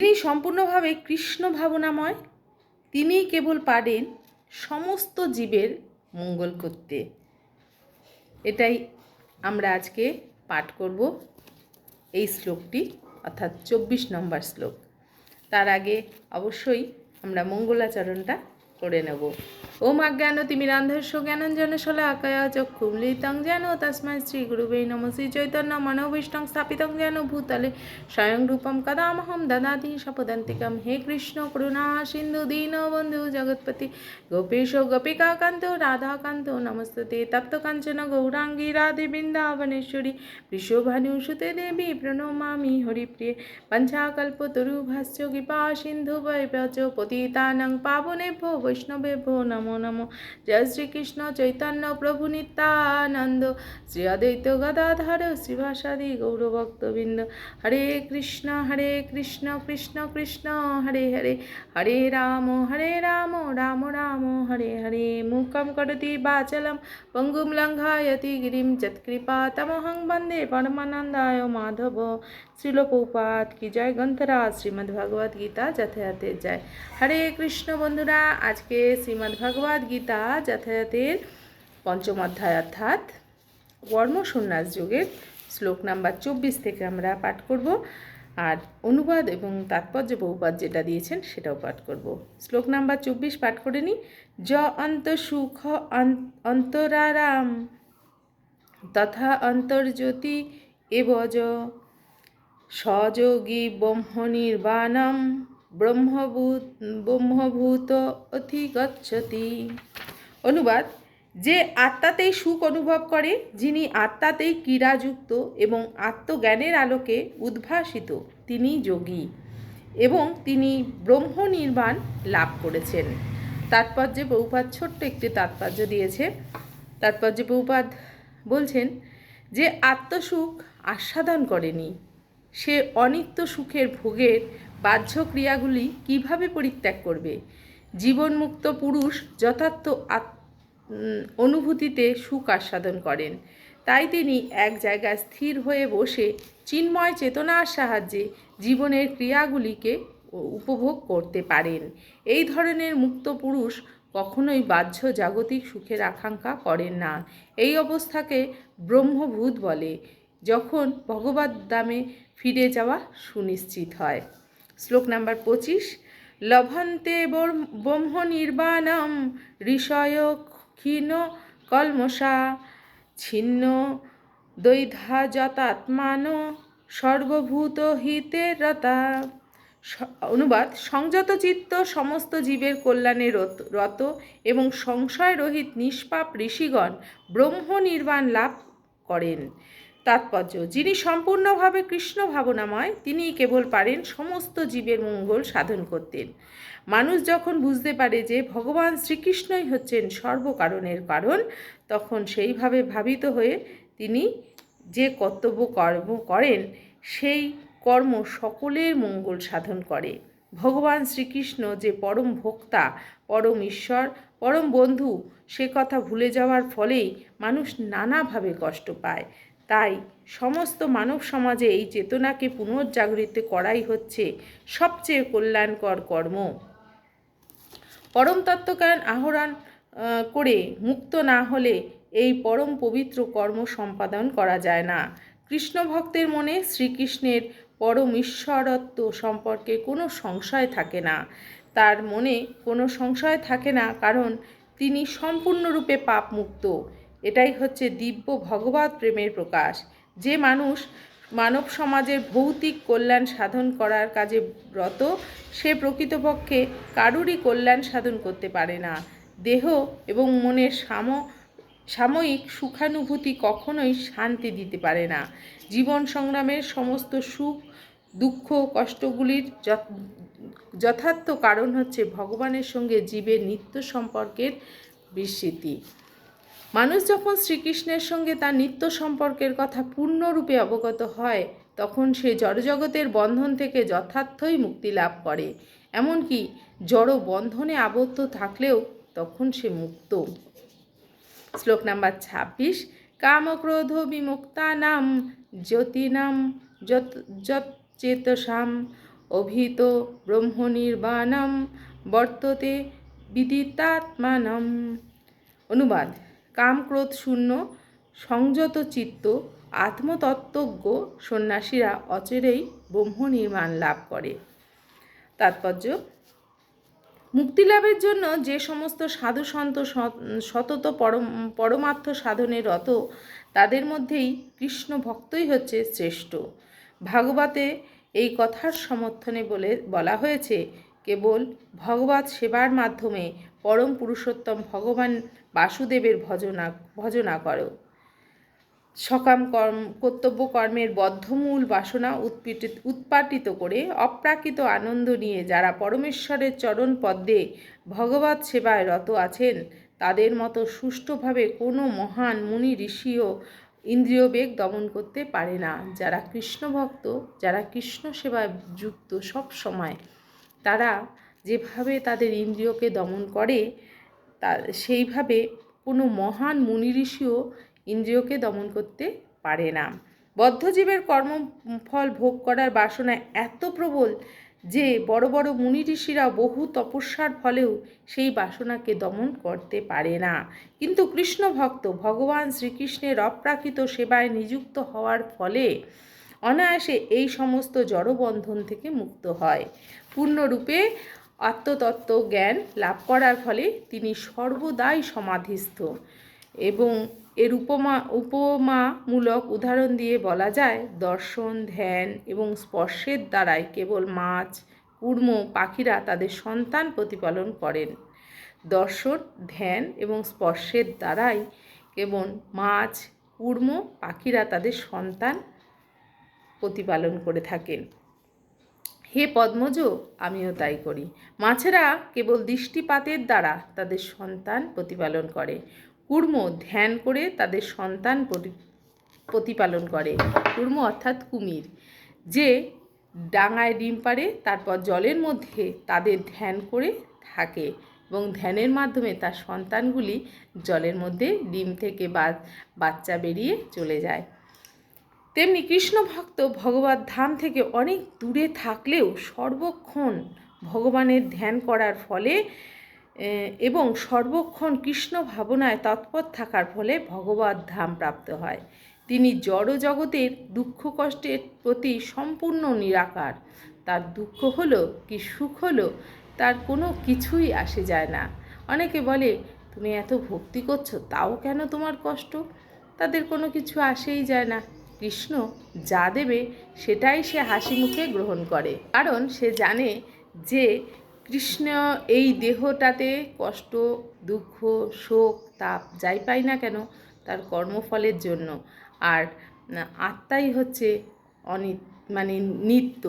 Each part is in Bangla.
তিনি সম্পূর্ণভাবে কৃষ্ণ ভাবনাময়। তিনিই কেবল পারেন সমস্ত জীবের মঙ্গল করতে। এটাই আমরা আজকে পাঠ করব এই শ্লোকটি, অর্থাৎ চব্বিশ নম্বর শ্লোক। তার আগে অবশ্যই আমরা মঙ্গলাচরণটা করে নেব। ওম অজ্ঞান তিমিরান্ধস্য জ্ঞানঞ্জন শলাকয়া চক্ষুমলিতং যেন তস্মাই শ্রী গুরুবে নম শ্রী চৈতন্য মনোবিষ্টং স্থাপিতং যেন ভূতলে স্বয়ং রূপম কদামহম দদাতি সপদন্তিকম। হে কৃষ্ণ করুণা সিন্ধু দীন বন্ধু জগৎপতি গোপেশ গোপিকাকান্ত রাধাকান্ত নমস্তে তপ্ত কাঞ্চন গৌরাঙ্গী রাধে বৃন্দাবনেশ্বরী বৃষভানুসুতে দেবী প্রণমামি হরিপ্রিয়ে পঞ্চাকল্পতরুভাশ্চ কৃপা সিন্ধু বৈভ্য পতিতানং পাবনেভ্যো বৈষ্ণবেভ্যো নমো নমো। জয় শ্রীকৃষ্ণ চৈতন্য প্রভু নিত্যানন্দ। শ্রী অদ্বৈত গদাধর শ্রীভাসাদি গৌরভক্তবৃন্দ। হরে কৃষ্ণ হরে কৃষ্ণ কৃষ্ণ কৃষ্ণ, হরে হরে। হরে রাম হরে রাম রাম রাম, হরে হরে। মুখম করতি বাচলম পঙ্গুম লঙ্ঘায়তি গিরিম যৎকৃপা তমহং বন্দে পরমানন্দায় মাধব। শ্রীলপৌপাত কি জয়? গ্রন্থরা শ্রীমদ্ ভগবদ গীতা যথাযথের জয়। হরে কৃষ্ণ বন্ধুরা আজকে শ্রীমদ্ ভগবদ গীতা যথাযথের পঞ্চম অধ্যায় অর্থাৎ কর্মসন্ন্যাস যুগের শ্লোক নাম্বার চব্বিশ থেকে আমরা পাঠ করব। আর অনুবাদ এবং তাৎপর্য বহুপাত যেটা দিয়েছেন সেটাও পাঠ করব। শ্লোক নাম্বার চব্বিশ পাঠ করে নিই। য অন্ত সুখ অন্তরারাম, তথা অন্তর্জ্যোতি এবজ সযোগী ব্রহ্মনির্বাণম। ব্রহ্মভূত ব্রহ্মভূত অধিগচ্ছতি। অনুবাদ, যে আত্মাতেই সুখ অনুভব করে, যিনি আত্মাতেই ক্রীড়াযুক্ত এবং আত্মজ্ঞানের আলোকে উদ্ভাসিত, তিনি যোগী এবং তিনি ব্রহ্ম নির্বাণ লাভ করেছেন। তাৎপর্যে বহুপাত ছোট্ট একটি তাৎপর্য দিয়েছে। তাৎপর্যে বহুপাত বলছেন যে, আত্মসুখ আস্বাদন করেনি। সে অনিত্য সুখের ভোগের বাহ্য ক্রিয়াগুলি কীভাবে পরিত্যাগ করবে? জীবনমুক্ত পুরুষ যথার্থ অনুভূতিতে সুখ আস্বাদন করেন। তাই তিনি এক জায়গায় স্থির হয়ে বসে চিন্ময় চেতনার সাহায্যে জীবনের ক্রিয়াগুলিকে উপভোগ করতে পারেন। এই ধরনের মুক্ত পুরুষ কখনোই বাহ্য জাগতিক সুখের আকাঙ্ক্ষা করেন না। এই অবস্থাকে ব্রহ্মভূত বলে, যখন ভগবত দামে ফিরে যাওয়া সুনিশ্চিত হয়। শ্লোক নাম্বার পঁচিশ, লভন্তে বর- ব্রহ্ম নির্বাণম ঋষয় ক্ষীণ কলমসা ছিন্ন দৈধা যতাত্মান সর্বভূত হিতে রতা। অনুবাদ, সংযত চিত্ত সমস্ত জীবের কল্যাণে রত এবং সংশয় রহিত নিষ্পাপ ঋষিগণ ব্রহ্ম নির্বাণ লাভ করেন। তাৎপর্য। যিনি সম্পূর্ণভাবে কৃষ্ণ ভাবনাময় তিনি কেবল পারেন সমস্ত জীবের মঙ্গল সাধন করতেন মানুষ যখন বুঝতে পারে যে ভগবান শ্রীকৃষ্ণই হচ্ছেন সর্বকারণের কারণ, তখন সেইভাবে ভাবিত হয়ে তিনি যে কর্তব্য কর্ম করেন, সেই কর্ম সকলের মঙ্গল সাধন করে। ভগবান শ্রীকৃষ্ণ যে পরম ভোক্তা, পরম ঈশ্বর, পরম বন্ধু, সে কথা ভুলে যাওয়ার ফলেই মানুষ নানাভাবে কষ্ট পায়। তাই সমস্ত মানব সমাজে এই চেতনাকে পুনর্জাগরিত করাই হচ্ছে সবচেয়ে কল্যাণকর কর্ম। পরম তত্ত্বজ্ঞান আহরণ করে মুক্ত না হলে এই পরম পবিত্র কর্ম সম্পাদন করা যায় না। কৃষ্ণ ভক্তের মনে শ্রীকৃষ্ণের পরম ঈশ্বরত্ব সম্পর্কে কোনো সংশয় থাকে না। তার মনে কোনো সংশয় থাকে না, কারণ তিনি সম্পূর্ণরূপে পাপমুক্ত। এটাই হচ্ছে দিব্য ভগবত প্রেমের প্রকাশ। যে মানুষ মানব সমাজের ভৌতিক কল্যাণ সাধন করার কাজে ব্রত, সে প্রকৃতপক্ষে কারুরই কল্যাণ সাধন করতে পারে না। দেহ এবং মনের সাম, সাময়িক সুখানুভূতি কখনোই শান্তি দিতে পারে না। জীবন সংগ্রামের সমস্ত সুখ, দুঃখ, কষ্টগুলির যথ- যথার্থ কারণ হচ্ছে ভগবানের সঙ্গে জীবের নিত্য সম্পর্কের বিস্মৃতি। মানুষ যখন শ্রীকৃষ্ণের সঙ্গে তার নিত্য সম্পর্কের কথা পূর্ণরূপে অবগত হয়, তখন সে জড়জগতের বন্ধন থেকে যথার্থই মুক্তি লাভ করে। এমনকি জড় বন্ধনে আবদ্ধ থাকলেও তখন সে মুক্ত। শ্লোক নাম্বার ছাব্বিশ, কামক্রোধ বিমুক্তানাম জ্যোতিনাম যত যত চেতসাম অভিত ব্রহ্মনির্বাণম বর্ততে বিদিতাত্মানম। অনুবাদ। কাম ক্রোধ শূন্য, সংযত চিত্ত, আত্মতত্ত্বজ্ঞ সন্ন্যাসীরা অচেরেই ব্রহ্ম নির্মাণ লাভ করে। তাৎপর্য, মুক্তিলাভের জন্য যে সমস্ত সাধু সন্ত সতত পরম, পরমার্থ সাধনে রত, তাদের মধ্যেই কৃষ্ণ ভক্তই হচ্ছে শ্রেষ্ঠ। ভাগবতে এই কথার সমর্থনে বলে, বলা হয়েছে, কেবল ভগবত সেবার মাধ্যমে পরম পুরুষোত্তম ভগবান বাসুদেবের ভজনা ভজনা করো। সকাম কর্ম, কর্তব্য কর্মের বদ্ধমূল বাসনা উৎপীড়িত উৎপাটিত করে অপ্রাকৃত আনন্দ নিয়ে যারা পরমেশ্বরের চরণ পদ্মে ভগবত সেবায় রত আছেন, তাদের মতো সুষ্ঠুভাবে কোনো মহান মুনি ঋষিও ইন্দ্রিয় বেগ দমন করতে পারে না। যারা কৃষ্ণ ভক্ত, যারা কৃষ্ণ সেবায় যুক্ত সব সময়, তারা যেভাবে তাদের ইন্দ্রিয়কে দমন করে তা, সেইভাবে কোনো মহান মুনি ঋষিও ইন্দ্রিয়কে দমন করতে পারে না। বদ্ধজীবের কর্মফল ভোগ করার বাসনা এত প্রবল যে বড় বড় মুনি ঋষিরা বহু তপস্যার ফলেও সেই বাসনাকে দমন করতে পারে না। কিন্তু কৃষ্ণ ভক্ত ভগবান শ্রীকৃষ্ণের অপ্রাকৃত সেবায় নিযুক্ত হওয়ার ফলে অনায়াসে এই সমস্ত জড়বন্ধন থেকে মুক্ত হয়। পূর্ণরূপে আত্মতত্ত্ব জ্ঞান লাভ করার ফলে তিনি সর্বদাই সমাধিস্থ। এবং এর উপমা, উপমামূলক উদাহরণ দিয়ে বলা যায়, দর্শন, ধ্যান এবং স্পর্শের দ্বারাই কেবল মাছ কুর্ম পাখিরা তাদের সন্তান প্রতিপালন করেন। দর্শন, ধ্যান এবং স্পর্শের দ্বারাই কেবল মাছ কুর্ম পাখিরা তাদের সন্তান প্রতিপালন করে থাকেন। হে পদ্মজ, আমিও তাই করি। মাছেরা কেবল দৃষ্টিপাতের দ্বারা তাদের সন্তান প্রতিপালন করে। কুর্ম ধ্যান করে তাদের সন্তান প্রতি- প্রতিপালন করে। কুর্ম অর্থাৎ কুমির। যে ডাঙায় ডিম পাড়ে, তারপর জলের মধ্যে তাদের ধ্যান করে থাকে এবং ধ্যানের মাধ্যমে তার সন্তানগুলি জলের মধ্যে ডিম থেকে বাচ্চা বেরিয়ে চলে যায়। তেমনি কৃষ্ণ ভক্ত ভগবত ধাম থেকে অনেক দূরে থাকলেও সর্বক্ষণ ভগবানের ধ্যান করার ফলে এবং সর্বক্ষণ কৃষ্ণ ভাবনায় তৎপর থাকার ফলে ভগবত ধাম প্রাপ্ত হয়। তিনি জড় জগতের দুঃখ কষ্টের প্রতি সম্পূর্ণ নিরাকার। তার দুঃখ হলো কি সুখ হলো, তার কোনো কিছুই আসে যায় না। অনেকে বলে, তুমি এত ভক্তি করছ, তাও কেন তোমার কষ্ট? তাদের কোনো কিছু আসেই যায় না। কৃষ্ণ যা দেবে সেটাই সে হাসি মুখে গ্রহণ করে। কারণ সে জানে যে কৃষ্ণ এই দেহটাতে কষ্ট, দুঃখ, শোক, তাপ যাই পাই না কেন তার কর্মফলের জন্য। আর আত্মাই হচ্ছে অনি মানে নিত্য,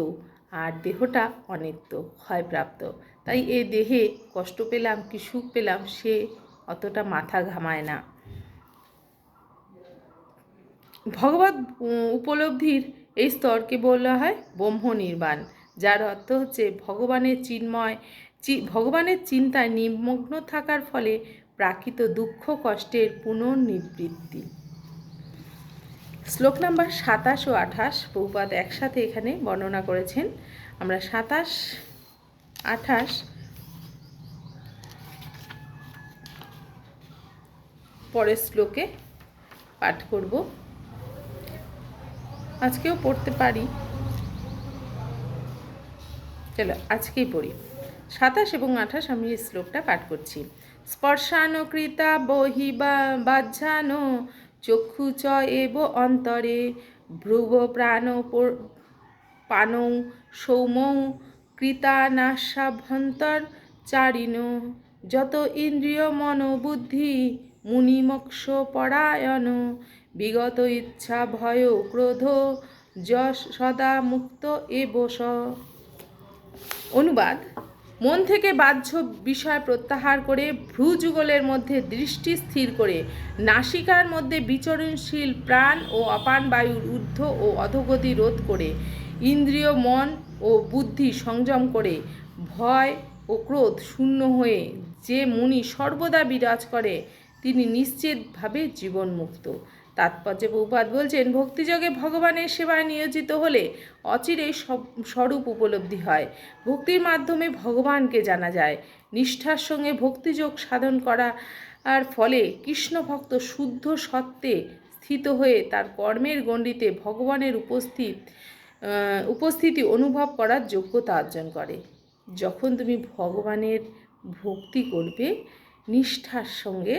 আর দেহটা অনিত্য, ক্ষয়প্রাপ্ত। তাই এ দেহে কষ্ট পেলাম কি সুখ পেলাম সে অতটা মাথা ঘামায় না। ভগবত উপলব্ধির এই স্তরকে বলা হয় ব্রহ্ম নির্বাণ যার অর্থ হচ্ছে ভগবানের চিন্ময় ভগবানের চিন্তায় নিমগ্ন থাকার ফলে প্রাকৃত দুঃখ কষ্টের পুনর্নিবৃত্তি। শ্লোক নাম্বার সাতাশ ও আঠাশ বহুপাত একসাথে এখানে বর্ণনা করেছেন। আমরা সাতাশ, আঠাশ পরের শ্লোকে পাঠ করব। আজকেও পড়তে পারি। চলো, আজকেই পড়ি। সাতাশ এবং আঠাশ আমি এই শ্লোকটা পাঠ করছি। স্পর্শানো কৃতা বহি বা বাহ্যানো চক্ষু চ এব অন্তরে, ভ্রুব প্রাণ পর- পানৌ, সৌমৌ কৃতানাশাভ্যন্তর চারিণ, যত ইন্দ্রিয় মন বুদ্ধি মুনিমোক্ষ পরায়ণ বিগত ইচ্ছা ভয় ক্রোধ যশ সদা মুক্ত এবস অনুবাদ, মন থেকে বাহ্য বিষয় প্রত্যাহার করে ভ্রুযুগলের মধ্যে দৃষ্টি স্থির করে নাসিকার মধ্যে বিচরণশীল প্রাণ ও অপান বায়ুর ঊর্ধ্ব ও অধোগতি রোধ করে ইন্দ্রিয়, মন ও বুদ্ধি সংযম করে ভয় ও ক্রোধ শূন্য হয়ে যে মুনি সর্বদা বিরাজ করে, তিনি নিশ্চিতভাবে জীবনমুক্ত। তাৎপর্য বহুপাত বলছেন, ভক্তিযোগে ভগবানের সেবায় নিয়োজিত হলে অচিরে সব, স্বরূপ উপলব্ধি হয়। ভক্তির মাধ্যমে ভগবানকে জানা যায়। নিষ্ঠার সঙ্গে ভক্তিযোগ সাধন করা আর ফলে কৃষ্ণ ভক্ত শুদ্ধ সত্ত্বে স্থিত হয়ে তার কর্মের গণ্ডিতে ভগবানের উপস্থিত উপস্থিতি অনুভব করার যোগ্যতা অর্জন করে। যখন তুমি ভগবানের ভক্তি করবে, নিষ্ঠার সঙ্গে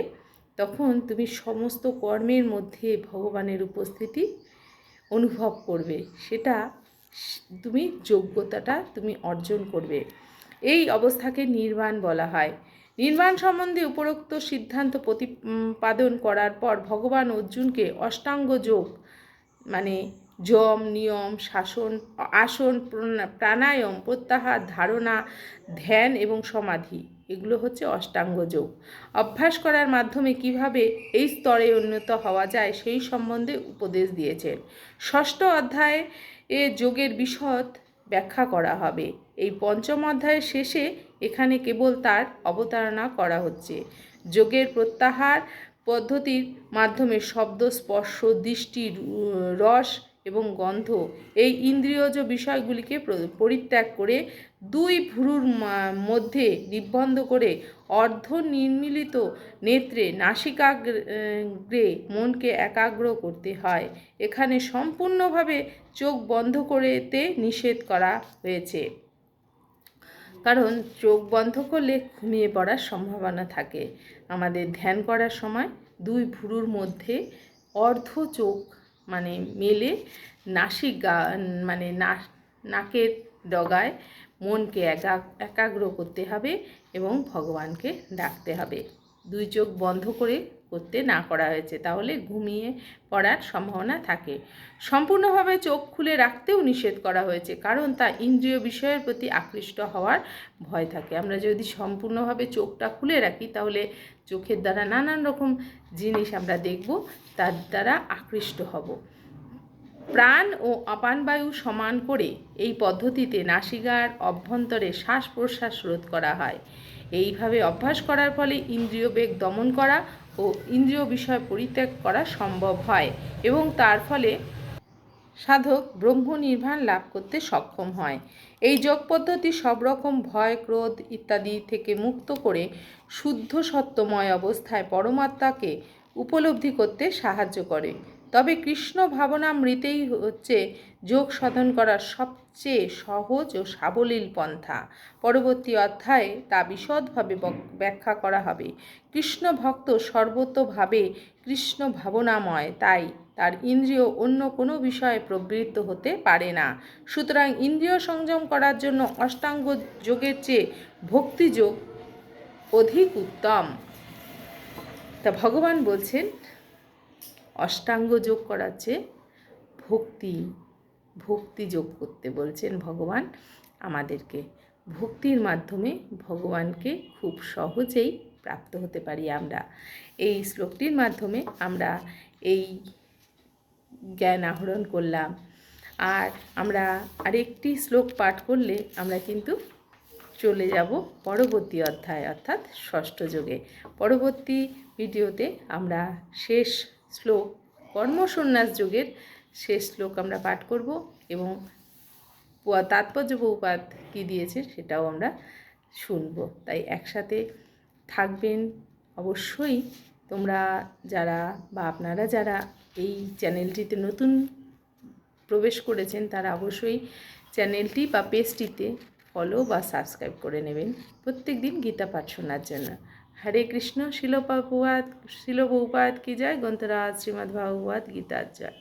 তখন তুমি সমস্ত কর্মের মধ্যে ভগবানের উপস্থিতি অনুভব করবে। সেটা তুমি যোগ্যতাটা তুমি অর্জন করবে। এই অবস্থাকে নির্বাণ বলা হয়। নির্বাণ সম্বন্ধে উপরোক্ত সিদ্ধান্ত প্রতিপাদন করার পর ভগবান অর্জুনকে অষ্টাঙ্গ যোগ মানে যম, নিয়ম, শাসন, আসন প্রাণায়াম, প্রত্যাহার, ধারণা, ধ্যান এবং সমাধি এগুলো হচ্ছে অষ্টাঙ্গ যোগ। অভ্যাস করার মাধ্যমে কীভাবে এই স্তরে উন্নত হওয়া যায় সেই সম্বন্ধে উপদেশ দিয়েছেন। ষষ্ঠ অধ্যায়ে এ যোগের বিশদ ব্যাখ্যা করা হবে। এই পঞ্চম অধ্যায়ের শেষে এখানে কেবল তার অবতারণা করা হচ্ছে। যোগের প্রত্যাহার পদ্ধতির মাধ্যমে শব্দ, স্পর্শ, দৃষ্টি রস এবং গন্ধ। এই ইন্দ্রিয়জ বিষয়গুলিকে পরিত্যাগ করে দুই ভ্রুর মধ্যে নিবন্ধ করে অর্ধ নির্মিলিত নেত্রে নাসিকাগ্রে মনকে একাগ্র করতে হয়। এখানে সম্পূর্ণভাবে চোখ বন্ধ করেতে নিষেধ করা হয়েছে। কারণ চোখ বন্ধ করলে ঘুমিয়ে পড়ার সম্ভাবনা থাকে। আমাদের ধ্যান করার সময় দুই ভুরুর মধ্যে অর্ধ চোখ মানে মেলে নাসিক গা মানে নাকের ডগায় মনকে একা, একাগ্র করতে হবে এবং ভগবানকে ডাকতে হবে। দুই চোখ বন্ধ করে করতে না করা হয়েছে, তাহলে ঘুমিয়ে পড়ার সম্ভাবনা থাকে। সম্পূর্ণভাবে চোখ খুলে রাখতেও নিষেধ করা হয়েছে, কারণ তা ইন্দ্রিয় বিষয়ের প্রতি আকৃষ্ট হওয়ার ভয় থাকে। আমরা যদি সম্পূর্ণভাবে চোখটা খুলে রাখি, তাহলে চোখের দ্বারা নানান রকম জিনিস আমরা দেখব, তার দ্বারা আকৃষ্ট হব। প্রাণ ও অপানবায়ু সমান করে এই পদ্ধতিতে নাসিকার অভ্যন্তরে শ্বাস প্রশ্বাস রোধ করা হয়। এইভাবে অভ্যাস করার ফলে ইন্দ্রিয় বেগ দমন করা ও ইন্দ্রিয় বিষয় পরিত্যাগ করা সম্ভব হয় এবং তার ফলে সাধক ব্রহ্ম নির্বাণ লাভ করতে সক্ষম হয়। এই যোগ পদ্ধতি সব রকম ভয়, ক্রোধ ইত্যাদি থেকে মুক্ত করে শুদ্ধ সত্যময় অবস্থায় পরমাত্মাকে উপলব্ধি করতে সাহায্য করে। তবে কৃষ্ণ ভাবনামৃতেই হচ্ছে যোগ সাধন করার সবচেয়ে সহজ ও সাবলীল পন্থা। পরবর্তী অধ্যায়ে তা বিশদভাবে ব্যাখ্যা করা হবে। কৃষ্ণ ভক্ত সর্বতোভাবে কৃষ্ণ ভাবনাময়, তাই তার ইন্দ্রিয় অন্য কোনো বিষয়ে প্রবৃত্ত হতে পারে না। সুতরাং ইন্দ্রিয় সংযম করার জন্য অষ্টাঙ্গ যোগের চেয়ে ভক্তিযোগ অধিক উত্তম। তা ভগবান বলছেন, অষ্টাঙ্গ যোগ করার চেয়ে ভক্তি ভক্তি যোগ করতে বলছেন ভগবান। আমাদেরকে ভক্তির মাধ্যমে ভগবানকে খুব সহজেই প্রাপ্ত হতে পারি আমরা। এই শ্লোকটির মাধ্যমে আমরা এই জ্ঞান আহরণ করলাম। আর আমরা আরেকটি শ্লোক পাঠ করলে আমরা কিন্তু চলে যাব পরবর্তী অধ্যায়, অর্থাৎ ষষ্ঠ যোগে। পরবর্তী ভিডিওতে আমরা শেষ শ্লোক কর্মসন্ন্যাস যোগের শেষ শ্লোক আমরা পাঠ করব এবং তাৎপর্য বহুপাত কী দিয়েছে সেটাও আমরা শুনব। তাই একসাথে থাকবেন অবশ্যই। তোমরা যারা বা আপনারা যারা এই চ্যানেলটিতে নতুন প্রবেশ করেছেন, তারা অবশ্যই চ্যানেলটি বা পেজটিতে ফলো বা সাবস্ক্রাইব করে নেবেন প্রত্যেক দিন গীতা পাঠ শোনার জন্য। হরে কৃষ্ণ শিলপ্রভুপাত শিলপ্রভুপাত কি যায় গ্রন্থরাজ শ্রীমদ্ ভাগবত গীতার জয়।